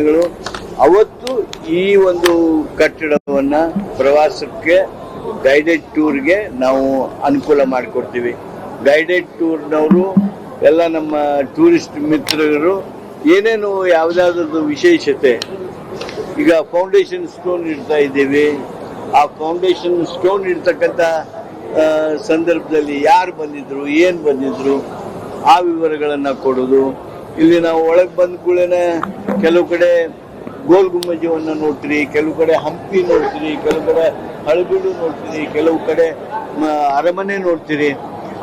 ದಿನಗಳು ಅವತ್ತು ಈ ಒಂದು ಕಟ್ಟಡವನ್ನ ಪ್ರವಾಸಕ್ಕೆ ಗೈಡೆಡ್ ಟೂರ್ಗೆ ನಾವು ಅನುಕೂಲ ಮಾಡಿಕೊಡ್ತೀವಿ. ಗೈಡೆಡ್ ಟೂರ್ನವರು ಎಲ್ಲ ನಮ್ಮ ಟೂರಿಸ್ಟ್ ಮಿತ್ರರು ಏನೇನು ಯಾವುದಾದ್ರದ್ದು ವಿಶೇಷತೆ, ಈಗ ಫೌಂಡೇಶನ್ ಸ್ಟೋನ್ ಇಡ್ತಾ ಇದ್ದೀವಿ. ಆ ಫೌಂಡೇಶನ್ ಸ್ಟೋನ್ ಇಡ್ತಕ್ಕಂಥ ಸಂದರ್ಭದಲ್ಲಿ ಯಾರು ಬಂದಿದ್ರು, ಏನು ಬಂದಿದ್ರು, ಆ ವಿವರಗಳನ್ನು ಕೊಡೋದು. ಇಲ್ಲಿ ನಾವು ಒಳಗೆ ಬಂದ ಕೂಡಲೇ ಕೆಲವು ಕಡೆ ಗೋಲ್ ಗುಮ್ಮಜವನ್ನು ನೋಡ್ತೀರಿ, ಕೆಲವು ಕಡೆ ಹಂಪಿ ನೋಡ್ತೀರಿ, ಕೆಲವು ಕಡೆ ಹಳಬೀಡು ನೋಡ್ತೀರಿ, ಕೆಲವು ಕಡೆ ಅರಮನೆ ನೋಡ್ತೀರಿ.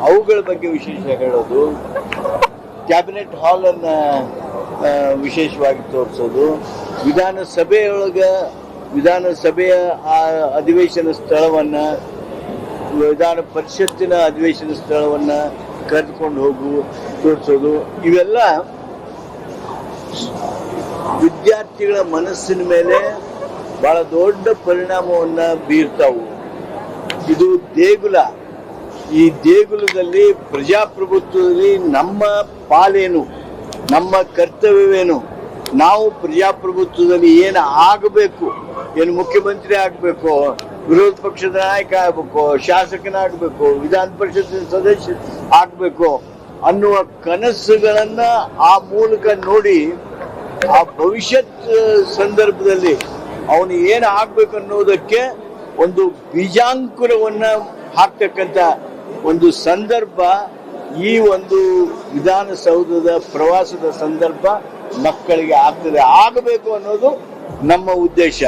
ಅವುಗಳ ಬಗ್ಗೆ ವಿಶೇಷ ಹೇಳೋದು ಕ್ಯಾಬಿನೆಟ್ ಹಾಲ್ ಅನ್ನ ವಿಶೇಷವಾಗಿ ತೋರಿಸೋದು. ವಿಧಾನಸಭೆಯೊಳಗೆ, ವಿಧಾನಸಭೆಯ, ಆ, ಅಧಿವೇಶನ ಸ್ಥಳವನ್ನ, ವಿಧಾನ ಪರಿಷತ್ತಿನ ಅಧಿವೇಶನ ಸ್ಥಳವನ್ನ ಕರೆದುಕೊಂಡು ಹೋಗು, ತೋರಿಸೋದು. ಇವೆಲ್ಲ ವಿದ್ಯಾರ್ಥಿಗಳ ಮನಸ್ಸಿನ ಮೇಲೆ ಬಹಳ ದೊಡ್ಡ ಪರಿಣಾಮವನ್ನ ಬೀರ್ತಾವು. ಇದು ದೇಗುಲ. ಈ ದೇಗುಲದಲ್ಲಿ ಪ್ರಜಾಪ್ರಭುತ್ವದಲ್ಲಿ ನಮ್ಮ ಪಾಲೇನು, ನಮ್ಮ ಕರ್ತವ್ಯವೇನು, ನಾವು ಪ್ರಜಾಪ್ರಭುತ್ವದಲ್ಲಿ ಏನು ಆಗಬೇಕು, ಏನು ಮುಖ್ಯಮಂತ್ರಿ ಆಗಬೇಕು, ವಿರೋಧ ಪಕ್ಷದ ನಾಯಕ ಆಗಬೇಕು, ಶಾಸಕನಾಗಬೇಕು, ವಿಧಾನ ಪರಿಷತ್ತಿನ ಸದಸ್ಯ ಆಗಬೇಕು ಅನ್ನುವ ಕನಸುಗಳನ್ನು ಆ ಮೂಲಕ ನೋಡಿ ಆ ಭವಿಷ್ಯತ್ ಸಂದರ್ಭದಲ್ಲಿ ಅವನು ಏನು ಆಗ್ಬೇಕು ಅನ್ನೋದಕ್ಕೆ ಒಂದು ಬೀಜಾಂಕುರವನ್ನ ಹಾಕ್ತಕ್ಕಂಥ ಒಂದು ಸಂದರ್ಭ, ಈ ಒಂದು ವಿಧಾನಸೌಧದ ಪ್ರವಾಸದ ಸಂದರ್ಭ ಮಕ್ಕಳಿಗೆ ಆಗ್ತದೆ. ಆಗಬೇಕು ಅನ್ನೋದು ನಮ್ಮ ಉದ್ದೇಶ.